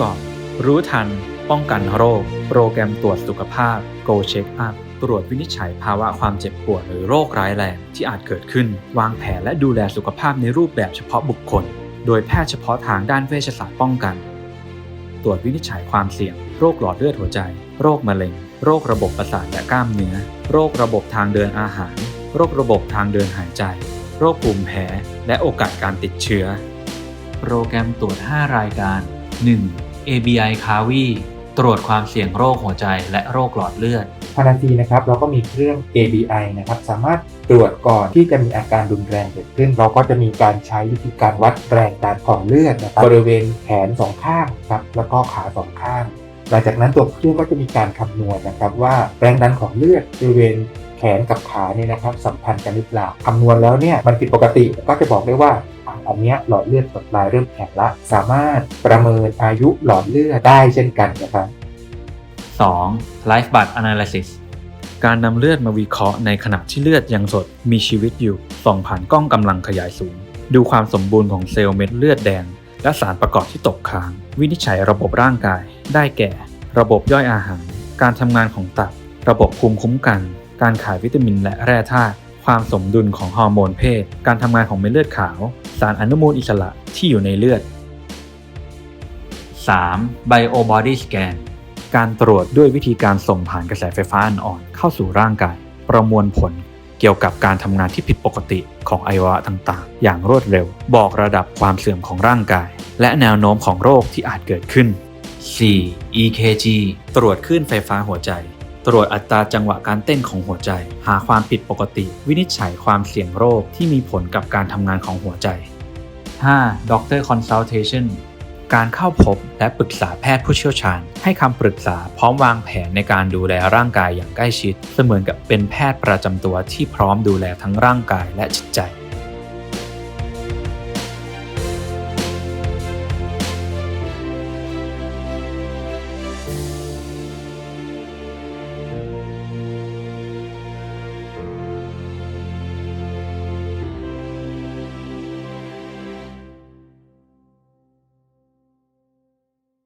ก่อนรู้ทัน ป้องกันโรค โปรแกรมตรวจสุขภาพ Go Check Up ตรวจวินิจฉัยภาวะความเจ็บปวดหรือโรคร้ายแรงที่อาจเกิดขึ้น วางแผนและดูแลสุขภาพในรูปแบบเฉพาะบุคคล โดยแพทย์เฉพาะทางด้านเวชศาสตร์ป้องกัน ตรวจวินิจฉัยความเสี่ยง โรคหลอดเลือดหัวใจ โรคมะเร็ง โรคระบบประสาทและกล้ามเนื้อ โรคระบบทางเดินอาหาร โรคระบบทางเดินหายใจ โรคภูมิแพ้ และโอกาสการติดเชื้อ โปรแกรมตรวจ 5 รายการ 1. ABI c a v i ตรวจความเสี่ยงโรคหัวใจและโรคหลอดเลือด พาราทีนะครับเราก็มีเครื่อง ABI นะครับสามารถตรวจก่อนที่จะมีอาการรุนแรงเกิดขึ้น เราก็จะมีการใช้วิธีการวัดแรงดันของเลือดนะครับบริเวณแขนสองข้างครับแล้วก็ขาสองข้าง หลังจากนั้นตัวเครื่องก็จะมีการคำนวณนะครับว่าแรงดันของเลือดบริเวณแขนกับขาเนี่ยนะครับสัมพันธ์กันหรือเปล่าคำนวณแล้วเนี่ยมันผิดปกติก็จะบอกได้ว่า อะอันเนี้ยหลอดเลือดกดลายเริ่มแข็งละ สามารถประเมินอายุหลอดเลือดได้เช่นกันนะครับ 2. Life Blood Analysis การนำเลือดมาวิเคราะห์ในขณะที่เลือดยังสดมีชีวิตอยู่ส่องผ่านกล้องกำลังขยายสูง ดูความสมบูรณ์ของเซลล์เม็ดเลือดแดง และสารประกอบที่ตกค้าง วินิจฉัยระบบร่างกาย ได้แก่ ระบบย่อยอาหาร การทำงานของตับ ระบบภูมิคุ้มกัน การขายวิตามินและแร่ธาตุความสมดุลของฮอร์โมนเพศ การทำงานของเม็ดเลือดขาว สารอนุมูลอิสระที่อยู่ในเลือด 3. Bio Body Scan การตรวจด้วยวิธีการส่งผ่านกระแสไฟฟ้าอ่อนๆเข้าสู่ร่างกาย ประมวลผลเกี่ยวกับการทำงานที่ผิดปกติของอวัยวะต่างๆ อย่างรวดเร็ว บอกระดับความเสื่อมของร่างกาย และแนวโน้มของโรคที่อาจเกิดขึ้น 4. EKG ตรวจคลื่นไฟฟ้าหัวใจ ตรวจอัตราจังหวะการเต้นของหัวใจ หาความผิดปกติ วินิจฉัยความเสี่ยงโรคที่มีผลกับการทำงานของหัวใจ 5. Doctor Consultation การเข้าพบและปรึกษาแพทย์ผู้เชี่ยวชาญ ให้คำปรึกษาพร้อมวางแผนในการดูแลร่างกายอย่างใกล้ชิด เสมือนกับเป็นแพทย์ประจำตัวที่พร้อมดูแลทั้งร่างกายและจิตใจ